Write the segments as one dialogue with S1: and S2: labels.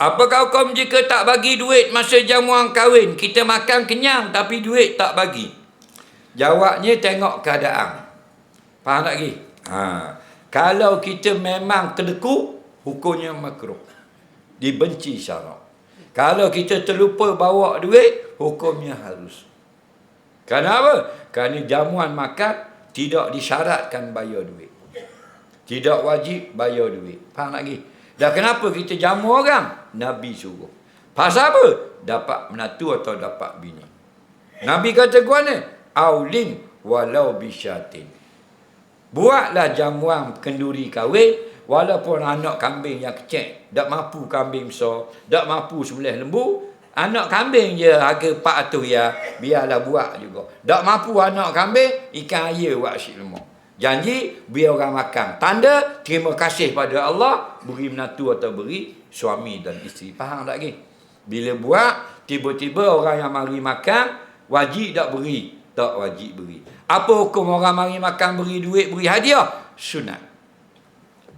S1: Apakah hukum jika tak bagi duit masa jamuan kahwin? Kita makan kenyang tapi duit tak bagi. Jawabnya tengok keadaan. Faham tak lagi? Ha. Kalau kita memang kedeku, hukumnya makruh. Dibenci syarak. Kalau kita terlupa bawa duit, hukumnya harus. Kenapa? Kerana jamuan makan tidak disyaratkan bayar duit. Tidak wajib bayar duit. Faham lagi? Dan kenapa kita jamu orang? Nabi suruh. Pasal apa? Dapat menatu atau dapat bini. Nabi kata kuat ni, Aulin walau bisyatin. Buatlah jamuan kenduri kahwin walaupun anak kambing yang kecil. Tak mampu kambing besar. Tak mampu sebelah lembu. Anak kambing je harga 400 ya. Biarlah buat juga. Tak mampu anak kambing, ikan air buat asyik lemah. Janji biar orang makan. Tanda terima kasih pada Allah beri menatu atau beri suami dan isteri. Faham tak lagi? Bila buat tiba-tiba orang yang mari makan wajib tak beri? Tak wajib beri. Apa hukum orang mari makan beri duit beri hadiah? Sunat.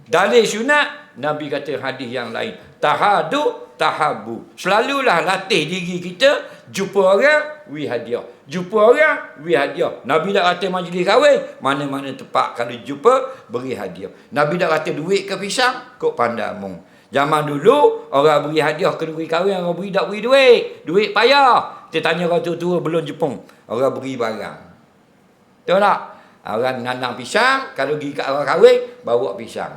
S1: Dalil sunat Nabi kata hadis yang lain. Tahadu tahabu. Selalulah latih diri kita jumpa orang wi hadiah. Jumpa orang, beri hadiah. Nabi dah kata majlis kahwin, mana-mana tempat kalau jumpa, beri hadiah. Nabi dah kata duit ke pisang, kok pandamung. Zaman dulu, orang beri hadiah ke duit kahwin, orang beri tak beri duit. Duit payah. Kita tanya orang tua-tua belum Jepun. Orang beri barang. Tahu tak? Orang nanam pisang, kalau pergi kat orang kahwin, bawa pisang.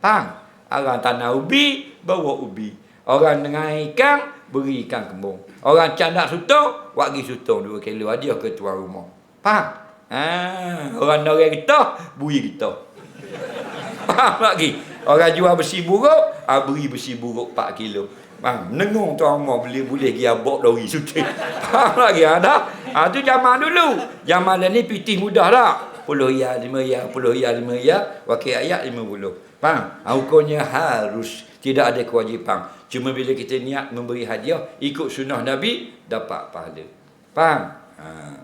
S1: Faham? Orang tanah ubi, bawa ubi. Orang dengan ikan, beri ikan kembung. Orang candak sutong, pergi sutong dua kilo hadiah ke tuan rumah. Faham? Ha, orang orang kita, beri kita. Faham lagi? Orang jual besi buruk, ha, beri besi buruk 4 kilo. Faham? Nengung tuan rumah boleh boleh pergi abok lori suting. Faham lagi? Ada? Ha, tu zaman dulu. Zaman ni pitih mudah tak? Puluh ya, lima ya, puluh ya, lima ya. Wakil ayat lima puluh. Faham? Ha, hukumnya harus. Tidak ada kewajipan. Cuma bila kita niat memberi hadiah, ikut sunnah Nabi, dapat pahala. Faham? Haa.